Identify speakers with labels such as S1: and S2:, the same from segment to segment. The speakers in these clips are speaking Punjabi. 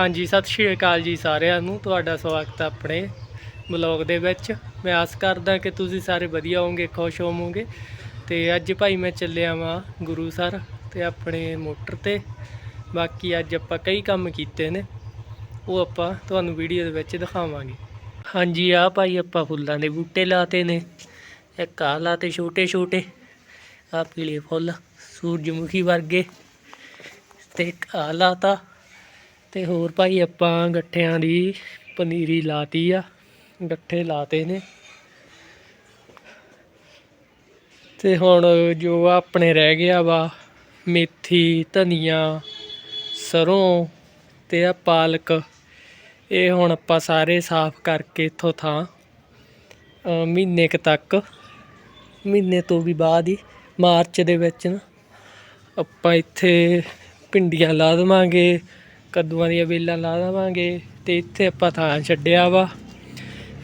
S1: ਹਾਂਜੀ, ਸਤਿ ਸ਼੍ਰੀ ਅਕਾਲ ਜੀ ਸਾਰਿਆਂ ਨੂੰ, ਤੁਹਾਡਾ ਸਵਾਗਤ ਹੈ ਆਪਣੇ ਬਲੌਗ ਦੇ ਵਿੱਚ। ਮੈਂ ਆਸ ਕਰਦਾ ਕਿ ਤੁਸੀਂ ਸਾਰੇ ਵਧੀਆ ਹੋਵੋਗੇ, ਖੁਸ਼ ਹੋਵੋਗੇ। ਤੇ ਅੱਜ ਭਾਈ ਮੈਂ ਚੱਲਿਆ ਵਾਂ ਗੁਰੂ ਸਰ ਤੇ ਆਪਣੇ ਮੋਟਰ ਤੇ। ਬਾਕੀ ਅੱਜ ਆਪਾਂ ਕਈ ਕੰਮ ਕੀਤੇ ਨੇ, ਉਹ ਆਪਾਂ ਤੁਹਾਨੂੰ ਵੀਡੀਓ ਦੇ ਵਿੱਚ ਦਿਖਾਵਾਂਗੇ। ਹਾਂਜੀ ਆ ਭਾਈ ਆਪਾਂ ਫੁੱਲਾਂ ਦੇ ਬੂਟੇ ਲਾਤੇ ਨੇ, ਇੱਕ ਆਹ ਲਾਤੇ ਛੋਟੇ ਛੋਟੇ ਆ ਪੀਲੇ ਫੁੱਲ ਸੂਰਜਮੁਖੀ ਵਰਗੇ ਤੇ ਇੱਕ ਆਹ ਲਾਤਾ। ਤੇ ਹੋਰ ਭਾਈ ਆਪਾਂ ਗੱਠਿਆਂ ਦੀ ਪਨੀਰੀ ਲਾਤੀ ਆ, ਗੱਠੇ ਲਾਤੇ ਨੇ। ਤੇ ਹੁਣ ਜੋ ਆਪਣੇ ਰਹਿ ਗਿਆ ਵਾ, ਮੇਥੀ, ਧਨੀਆ, ਸਰੋਂ ਤੇ ਆ ਪਾਲਕ, ਇਹ ਹੁਣ ਆਪਾਂ ਸਾਰੇ ਸਾਫ਼ ਕਰਕੇ ਇੱਥੋਂ ਥਾਂ ਮਹੀਨੇ ਕੁ ਤੱਕ, ਮਹੀਨੇ ਤੋਂ ਵੀ ਬਾਅਦ ਹੀ, ਮਾਰਚ ਦੇ ਵਿੱਚ ਨਾ ਆਪਾਂ ਇੱਥੇ ਭਿੰਡੀਆਂ ਲਾ ਦੇਵਾਂਗੇ। ਕੱਦੂਆਂ ਦੀਆਂ ਵੇਲਾਂ ਲਾ ਦੇਵਾਂਗੇ ਤੇ ਇੱਥੇ ਆਪਾਂ ਥਾਂ ਛੱਡਿਆ ਵਾ।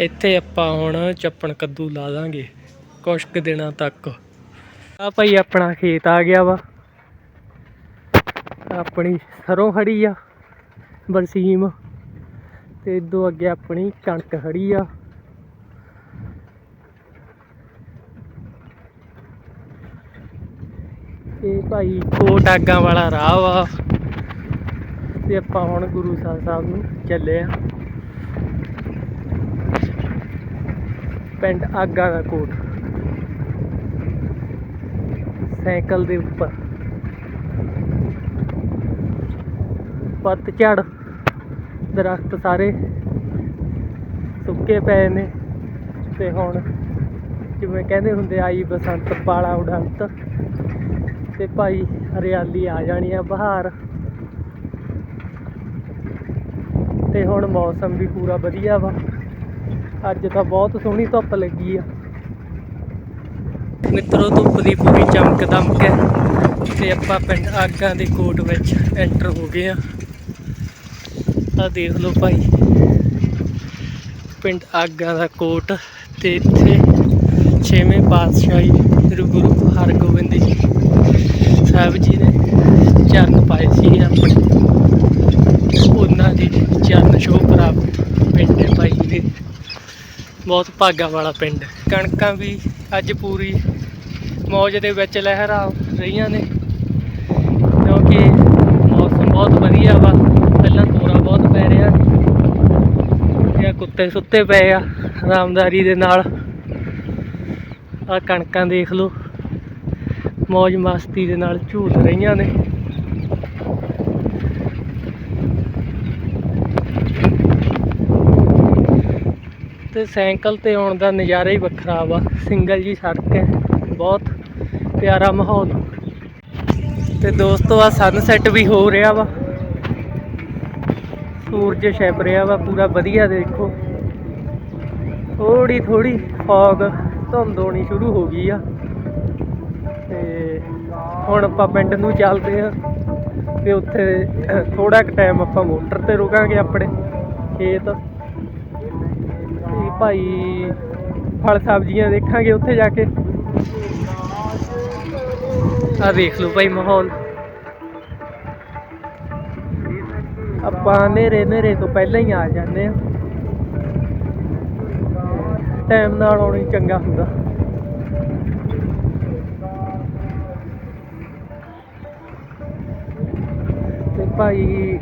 S1: ਇੱਥੇ ਆਪਾਂ ਹੁਣ ਚੱਪਣ ਕੱਦੂ ਲਾ ਦਾਂਗੇ ਕੁਛ ਕੁ ਦਿਨਾਂ ਤੱਕ। ਆ ਭਾਈ ਆਪਣਾ ਖੇਤ ਆ ਗਿਆ ਵਾ। ਆਪਣੀ ਸਰੋਂ ਖੜੀ ਆ ਬਰਸੀਮ ਤੇ ਇਦੋਂ ਅੱਗੇ ਆਪਣੀ ਕਣਕ ਖੜੀ ਆ। ਇਹ ਭਾਈ ਕੋਟ ਵਾਲਾ ਰਾਹ ਵਾ। ਤੇ ਆਪਾਂ ਹੁਣ ਗੁਰੂ ਸਾਹਿਬ ਸਾਹਿਬ ਨੂੰ ਚੱਲੇ ਆ। ਪਿੰਡ ਆਗਾ ਦਾ ਕੋਟ। ਸਾਈਕਲ ਦੇ ਉੱਪਰ। ਪੱਤਝੜ। ਦਰਖਤ ਸਾਰੇ ਸੁੱਕੇ ਪਏ ਨੇ। ਤੇ ਹੁਣ ਜਿਵੇਂ ਕਹਿੰਦੇ ਹੁੰਦੇ, ਆਈ ਬਸੰਤ, ਪਾਲਾ ਉਡੰਤ। ਤੇ ਭਾਈ ਹਰਿਆਲੀ ਆ ਜਾਣੀ ਆ ਬਹਾਰ। ਤੇ ਹੁਣ ਮੌਸਮ ਵੀ ਪੂਰਾ ਵਧੀਆ ਵਾ। ਅੱਜ ਤਾਂ ਬਹੁਤ ਸੋਹਣੀ ਧੁੱਪ ਲੱਗੀ ਆ। ਮਿੱਤਰੋ, ਧੁੱਪ ਦੀ ਪੂਰੀ ਚਮਕ ਦਮਕ ਹੈ ਤੇ ਆਪਾਂ ਪਿੰਡ ਆਗਾਂ ਦੇ ਕੋਟ ਵਿੱਚ ਐਂਟਰ ਹੋ ਗਏ ਆ। ਆ ਦੇਖ ਲਓ ਭਾਈ, ਪਿੰਡ ਆਗਾਂ ਦਾ ਕੋਟ ਤੇ ਇੱਥੇ ਛੇਵੇਂ ਪਾਤਸ਼ਾਹੀ ਸ੍ਰੀ ਗੁਰੂ ਹਰਗੋਬਿੰਦ ਜੀ ਸਾਹਿਬ ਜੀ ਨੇ ਚਰਨ ਪਾਏ ਸੀ ਆਪਣੇ ਉਹਨਾਂ ਦੀ ਚਰਨ ਛੋਹ ਪ੍ਰਾਪਤ ਪਿੰਡ ਹੈ ਭਾਈ ਇਹ ਬਹੁਤ ਭਾਗਾ ਵਾਲਾ ਪਿੰਡ। ਕਣਕਾਂ ਵੀ ਅੱਜ ਪੂਰੀ ਮੌਜ ਦੇ ਵਿੱਚ ਲਹਿਰਾ ਰਹੀਆਂ ਨੇ। ਕਿਉਂਕਿ ਮੌਸਮ ਬਹੁਤ ਵਧੀਆ ਵਾ। ਪਹਿਲਾਂ ਤੋਰਾ ਬਹੁਤ ਪੈ ਰਿਹਾ ਸੀ। ਇਹ ਕੁੱਤੇ ਸੁੱਤੇ ਪਏ ਆ ਆਰਾਮਦਾਰੀ ਦੇ ਨਾਲ। ਆ ਕਣਕਾਂ ਦੇਖ ਲਓ। ਮੌਜ ਮਸਤੀ ਦੇ ਨਾਲ ਝੂਲ ਰਹੀਆਂ ਨੇ। ਤੇ ਸਾਈਕਲ ਤੇ ਆਉਣ ਦਾ ਨਜ਼ਾਰਾ ਹੀ ਵੱਖਰਾ ਵਾ। ਸਿੰਗਲ ਜੀ ਸੜਕ ਹੈ। ਬਹੁਤ ਪਿਆਰਾ ਮਾਹੌਲ। ਤੇ ਦੋਸਤੋ ਆ ਸਨਸੈਟ ਵੀ ਹੋ ਰਿਹਾ ਵਾ। ਸੂਰਜ ਛਿਪ ਰਿਹਾ ਵਾ। ਪੂਰਾ ਵਧੀਆ ਦੇਖੋ। ਥੋੜੀ ਥੋੜੀ ਫੌਗ ਧੁੰਦ ਹੋਣੀ ਸ਼ੁਰੂ ਹੋ ਗਈ ਆ। ਤੇ ਹੁਣ ਆਪਾਂ ਪਿੰਡ ਨੂੰ ਚੱਲਦੇ ਆ। ਤੇ ਉੱਥੇ ਥੋੜਾ ਕੁ ਟਾਈਮ ਆਪਾਂ ਮੋਟਰ ਤੇ ਰੁਕਾਂਗੇ ਆਪਣੇ ਖੇਤ। ਭਾਈ ਫਲ ਸਬਜ਼ੀਆਂ ਦੇਖਾਂਗੇ ਉੱਥੇ ਜਾ ਕੇ। ਆ ਦੇਖ ਲਓ ਭਾਈ ਮਾਹੌਲ। ਆਪਾਂ ਨੇਰੇ ਨੇਰੇ ਤੋਂ ਪਹਿਲਾਂ ਹੀ ਆ ਜਾਂਦੇ ਆ ਟਾਈਮ ਨਾਲ ਆਉਣੀ ਚੰਗਾ ਹੁੰਦਾ। ਤੇ ਭਾਈ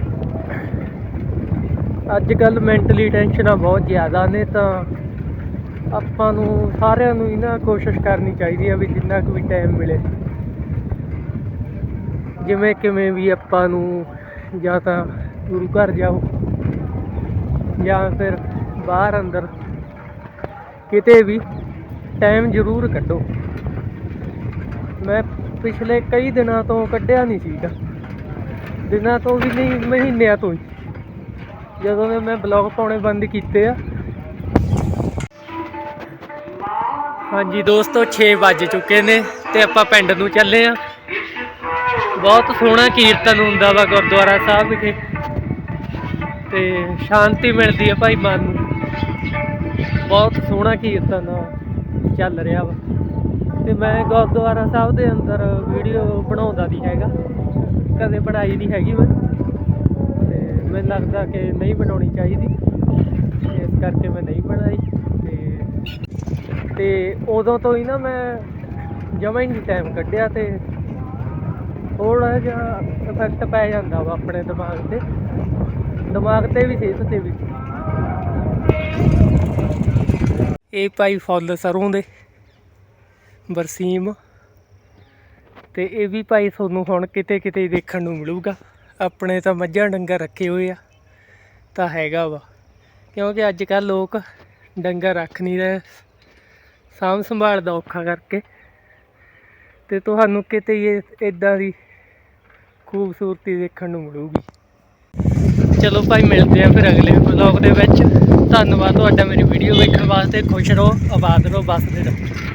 S1: ਅੱਜ ਕੱਲ ਮੈਂਟਲੀ ਟੈਨਸ਼ਨਾਂ ਬਹੁਤ ਜ਼ਿਆਦਾ ਨੇ ਤਾਂ ਆਪਾਂ ਨੂੰ ਸਾਰਿਆਂ ਨੂੰ ਹੀ ਨਾ ਕੋਸ਼ਿਸ਼ ਕਰਨੀ ਚਾਹੀਦੀ ਹੈ ਵੀ ਜਿੰਨਾ ਕੁ ਵੀ ਟਾਈਮ ਮਿਲੇ। ਜਿਵੇਂ ਕਿਵੇਂ ਵੀ ਆਪਾਂ ਨੂੰ ਜਾਂ ਤਾਂ ਗੁਰੂ ਘਰ ਜਾਓ ਜਾਂ ਫਿਰ ਬਾਹਰ ਅੰਦਰ ਕਿਤੇ ਵੀ ਟਾਈਮ ਜ਼ਰੂਰ ਕੱਢੋ। ਮੈਂ ਪਿਛਲੇ ਕਈ ਦਿਨਾਂ ਤੋਂ ਕੱਢਿਆ ਨਹੀਂ ਸੀਗਾ। ਦਿਨਾਂ ਤੋਂ ਵੀ ਨਹੀਂ, ਮਹੀਨਿਆਂ ਤੋਂ ਹੀ। ਜਦੋਂ ਦੇ ਮੈਂ ਬਲੌਗ ਪਾਉਣੇ ਬੰਦ ਕੀਤੇ ਆ। ਹਾਂਜੀ ਦੋਸਤੋ 6 ਵੱਜ ਚੁੱਕੇ ਨੇ ਤੇ ਆਪਾਂ ਪਿੰਡ ਨੂੰ ਚੱਲੇ ਆ। ਬਹੁਤ ਸੋਹਣਾ ਕੀਰਤਨ ਹੁੰਦਾ ਵਾ ਗੁਰਦੁਆਰਾ ਸਾਹਿਬ ਵਿਖੇ। ਤੇ ਸ਼ਾਂਤੀ ਮਿਲਦੀ ਹੈ ਭਾਈ ਮਨ ਨੂੰ। ਬਹੁਤ ਸੋਹਣਾ ਕੀਰਤਨ ਚੱਲ ਰਿਹਾ ਵਾ। ਤੇ ਮੈਂ ਗੁਰਦੁਆਰਾ ਸਾਹਿਬ ਦੇ ਅੰਦਰ ਵੀਡੀਓ ਬਣਾਉਂਦਾ ਨਹੀਂ ਹੈਗਾ। ਕਦੇ ਬਣਾਈ ਨਹੀਂ ਹੈਗੀ ਮੈਂ। ਮੈਨੂੰ ਲੱਗਦਾ ਕਿ ਨਹੀਂ ਬਣਾਉਣੀ ਚਾਹੀਦੀ। ਇਸ ਕਰਕੇ ਮੈਂ ਨਹੀਂ ਬਣਾਈ। ਤੇ ਤੇ ਉਦੋਂ ਤੋਂ ਹੀ ਨਾ ਮੈਂ ਜਮਾਂ ਹੀ ਨਹੀਂ ਟਾਈਮ ਕੱਢਿਆ ਤੇ ਥੋੜਾ ਜਿਹਾ ਇਫੈਕਟ ਪੈ ਜਾਂਦਾ ਵਾ ਆਪਣੇ ਦਿਮਾਗ ਤੇ। ਦਿਮਾਗ ਤੇ ਵੀ, ਸਿਹਤ ਤੇ ਵੀ। ਇਹ ਭਾਈ ਫੁੱਲ ਸਰੋਂ ਦੇ, ਬਰਸੀਮ। ਤੇ ਇਹ ਵੀ ਭਾਈ ਤੁਹਾਨੂੰ ਹੁਣ ਕਿਤੇ ਕਿਤੇ ਦੇਖਣ ਨੂੰ ਮਿਲੂਗਾ। ਆਪਣੇ ਤਾਂ ਮੱਝਾਂ ਡੰਗਰ ਰੱਖੇ ਹੋਏ ਆ, ਤਾਂ ਹੈਗਾ ਵਾ। ਕਿਉਂਕਿ ਅੱਜ ਕੱਲ ਲੋਕ ਡੰਗਰ ਰੱਖ ਨਹੀਂ ਰਹੇ, ਸਾਂਭ ਸੰਭਾਲ ਦਾ ਔਖਾ ਕਰਕੇ। ਤੇ ਤੁਹਾਨੂੰ ਕਿਤੇ ਇਹ ਇਦਾਂ ਦੀ ਖੂਬਸੂਰਤੀ ਦੇਖਣ ਨੂੰ ਮਿਲੂਗੀ। ਚਲੋ ਭਾਈ, ਮਿਲਦੇ ਆ ਫਿਰ ਅਗਲੇ ਵਲੌਗ ਦੇ ਵਿੱਚ। ਧੰਨਵਾਦ, ਤੁਹਾਡਾ ਮੇਰੀ ਵੀਡੀਓ ਵੇਖਣ ਵਾਸਤੇ। ਖੁਸ਼ ਰਹੋ, ਆਬਾਦ ਰਹੋ ਬਸਦੇ ਰਹੋ।